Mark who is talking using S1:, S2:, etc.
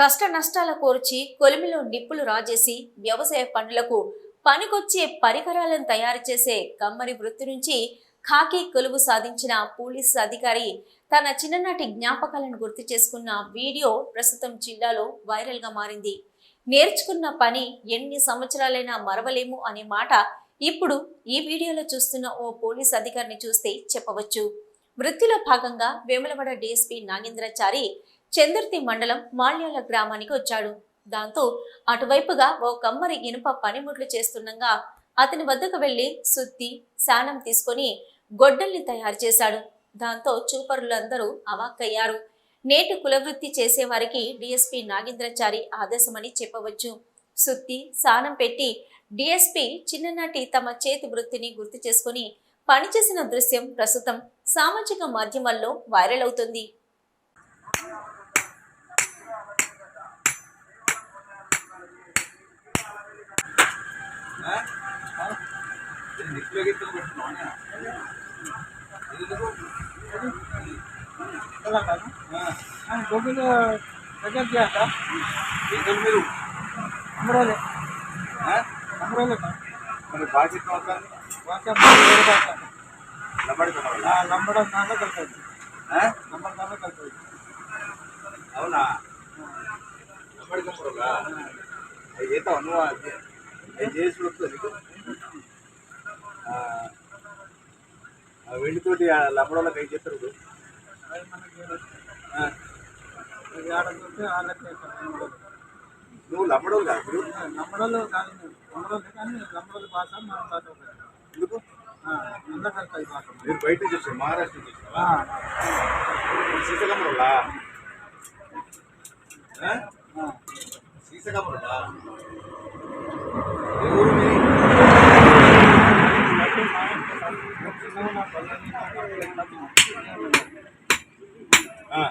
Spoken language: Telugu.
S1: కష్ట నష్టాల కోర్చి కొలిమిలో నిప్పులు రాజేసి వ్యవసాయ పనులకు పనికొచ్చే పరికరాలను తయారు చేసే కమ్మరి వృత్తి నుంచి ఖాకీ కొలువు సాధించిన పోలీసు అధికారి తన చిన్ననాటి జ్ఞాపకాలను గుర్తు చేసుకున్న వీడియో ప్రస్తుతం జిల్లాలో వైరల్గా మారింది. నేర్చుకున్న పని ఎన్ని సంవత్సరాలైనా మరవలేము అనే మాట ఇప్పుడు ఈ వీడియోలో చూస్తున్న ఓ పోలీస్ అధికారిని చూస్తే చెప్పవచ్చు. వృత్తిలో భాగంగా వేములవాడ డిఎస్పీ నాగేంద్రచారి చందుర్తి మండలం మాల్యాల గ్రామానికి వచ్చాడు. దాంతో అటువైపుగా ఓ కమ్మరి ఇనుప పనిముట్లు చేస్తుండగా అతని వద్దకు వెళ్ళి సుత్తి శానం తీసుకొని గొడ్డల్ని తయారు చేశాడు. దాంతో చూపరులందరూ అవాక్కయ్యారు. నేటి కులవృత్తి చేసేవారికి డిఎస్పి నాగేంద్రచారి ఆదేశమని చెప్పవచ్చు. సుత్తి సానం పెట్టి డిఎస్పి చిన్ననాటి తమ చేతి వృత్తిని గుర్తు చేసుకుని పనిచేసిన దృశ్యం ప్రస్తుతం సామాజిక మాధ్యమాల్లో వైరల్ అవుతుంది.
S2: నిప్పులో గిప్పులు పెట్టుకున్నావా? ఎందుకు? ఆ,
S3: గోగులు దగ్గర చేస్తా
S2: ఏంటో మీరు
S3: అమరోలే
S2: ఆ?
S3: అమరోలే
S2: మరి బాధ్యత అవుతాను
S3: వాసం వేరే భాష
S2: నిలబడుతున్నావా?
S3: లంబడం దాంట్లో కలుతుంది
S2: ఆ?
S3: లంబడం దాంట్లో కలుతుంది
S2: అవునా నిలబడుకోరా అవి చేస్తావు నువ్వు అది చేసి వస్తుంది నీకు ఆ, ఆ వెండితోటి ఆ లంబడంలో కై చేస్తారు ఇప్పుడు.
S3: అది మనకి
S2: ఆ,
S3: ఇది ఆడకుంటే వాళ్ళకి లంబడోలు
S2: నువ్వు లంబడం కాదు ఇప్పుడు
S3: లంబడోలు కాదు లంబడోలు కానీ లంబడోలు భాష మన భాష ఒకటి.
S2: ఎందుకు మీరు బయట చూసావు మహారాష్ట్ర చూసావా
S3: ఆ,
S2: సీతకమ్మరులా. సీతకమ్మరులా ఆ,